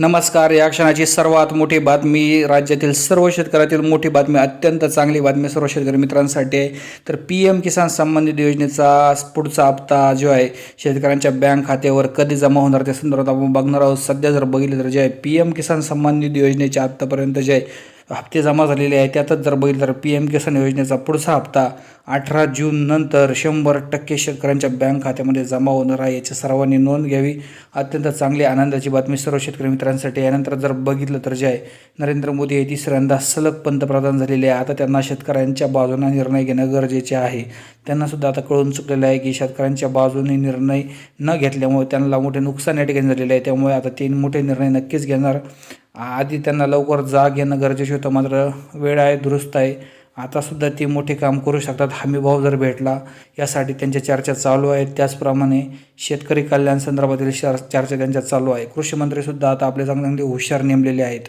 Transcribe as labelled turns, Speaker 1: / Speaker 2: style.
Speaker 1: नमस्कार या क्षणाची सर्वात मोठी बातमी राज्यातील सर्व शेतकऱ्यातील मोठी बातमी अत्यंत चांगली बातमी सर्व शेतकरी मित्रांसाठी आहे. तर पी एम किसान संबंधित योजनेचा पुढचा हप्ता जो आहे शेतकऱ्यांच्या बँक खात्यावर कधी जमा होणार त्या संदर्भात आपण बघणार आहोत. सध्या जर बघितलं तर जे आहे पी एम किसान संबंधित योजनेच्या आत्तापर्यंत जे आहे हप्ते जमा झालेले आहे त्यातच जर बघितलं तर पी एम किसान योजनेचा पुढचा हप्ता अठरा जून नंतर शंभर टक्के शेतकऱ्यांच्या बँक खात्यामध्ये जमा होणार आहे. याची सर्वांनी नोंद घ्यावी. अत्यंत चांगली आनंदाची बातमी सर्व शेतकरी मित्रांसाठी. यानंतर जर बघितलं तर जे आहे नरेंद्र मोदी हे तिसऱ्यांदा सलग पंतप्रधान झालेले आहे. आता त्यांना शेतकऱ्यांच्या बाजूने निर्णय घेणं गरजेचे आहे. त्यांनासुद्धा आता कळून चुकलेलं आहे की शेतकऱ्यांच्या बाजूने निर्णय न घेतल्यामुळे त्यांना मोठे नुकसान या ठिकाणी झालेले आहे. त्यामुळे आता ते मोठे निर्णय नक्कीच घेणार. आधी त्यांना लवकर जाग येणं गरजेचं होतं मात्र वेळ आहे दुरुस्त आहे. आतासुद्धा ते मोठे काम करू शकतात. हमीभाव जर भेटला यासाठी त्यांच्या चर्चा चालू आहेत. त्याचप्रमाणे शेतकरी कल्याण संदर्भातील शर चर्चा त्यांच्या चालू आहे. कृषीमंत्रीसुद्धा आता आपले चांगले चांगले हुशार नेमलेले आहेत.